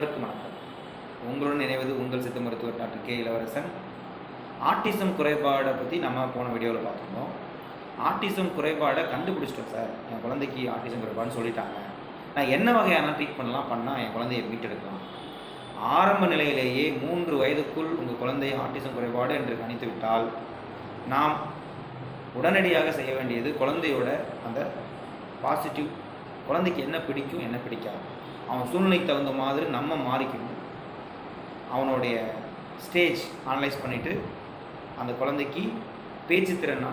அனைவருக்கும் வணக்கம் உங்களுடன் நினைவது உங்கள் சித்த மருத்துவர் டாக்டர் கே இளவரசன். ஆட்டிசம் குறைபாடை பற்றி நம்ம போன வீடியோவில் பார்த்துருந்தோம். ஆட்டிசம் குறைபாடை கண்டுபிடிச்சிட்டோம் சார். என் குழந்தைக்கு ஆட்டிசம் குறைபாடுன்னு சொல்லிட்டாங்க. நான் என்ன வகையான ட்ரீட்மெண்ட்லாம் பண்ணால் என் குழந்தையை மீட்டெடுக்கலாம்? ஆரம்ப நிலையிலேயே மூன்று வயதுக்குள் உங்கள் குழந்தை ஆட்டிசம் குறைபாடு என்று கணித்து விட்டால் நாம் உடனடியாக செய்ய வேண்டியது குழந்தையோட அந்த பாசிட்டிவ் குழந்தைக்கு என்ன பிடிக்கும் என்ன பிடிக்காது. அவன் சூழ்நிலைக்கு தகுந்த மாதிரி நம்ம மாறிக்கணும். அவனுடைய ஸ்டேஜ் அனலைஸ் பண்ணிவிட்டு அந்த குழந்தைக்கு பேச்சு திறனை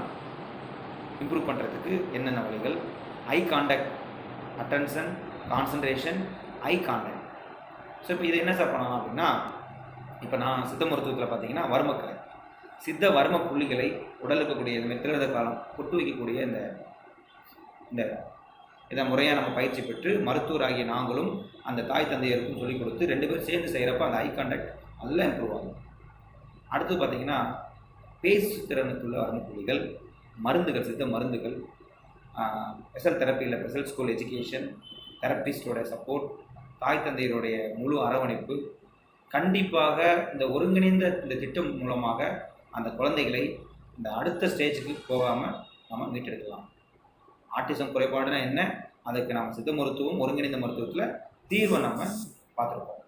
இம்ப்ரூவ் பண்ணுறதுக்கு என்னென்ன வழிகள்? Eye contact attention concentration eye contact so இப்போ இது என்ன சார் பண்ணலாம் அப்படின்னா இப்போ நான் சித்த மருத்துவத்தில் பார்த்தீங்கன்னா வர்மக்கலை. சித்த வர்ம புள்ளிகளை உடல் இருக்கக்கூடிய இந்த மெத்திரத காலம் கொட்டு வைக்கக்கூடிய இந்த இந்த இதை முறையாக நம்ம பயிற்சி பெற்று மருத்துவராகிய நாங்களும் அந்த தாய் தந்தையருக்கும் சொல்லிக் கொடுத்து ரெண்டு பேரும் சேர்ந்து செய்கிறப்ப அந்த ஐ கான்டாக்ட் நல்லா இம்ப்ரூவ் ஆகும். அடுத்து பார்த்தீங்கன்னா பேசு திறனுக்குள்ள வரம்புள்ளிகள் மருந்துகள் சித்த மருந்துகள் ஸ்பெஷல் தெரப்பியில் ஸ்பெஷல் ஸ்கூல் எஜுகேஷன் தெரப்பிஸ்டோட சப்போர்ட் தாய் தந்தையருடைய முழு அரவணைப்பு கண்டிப்பாக இந்த ஒருங்கிணைந்த இந்த திட்டம் மூலமாக அந்த குழந்தைகளை இந்த அடுத்த ஸ்டேஜுக்கு போகாமல் நம்ம மீட்டெடுக்கலாம். ஆட்டிசம் குறைபாடுனா என்ன? அதுக்கு நம்ம சித்த மருத்துவம் ஒருங்கிணைந்த மருத்துவத்தில் தீர்வை நம்ம பார்த்துருக்கோம்.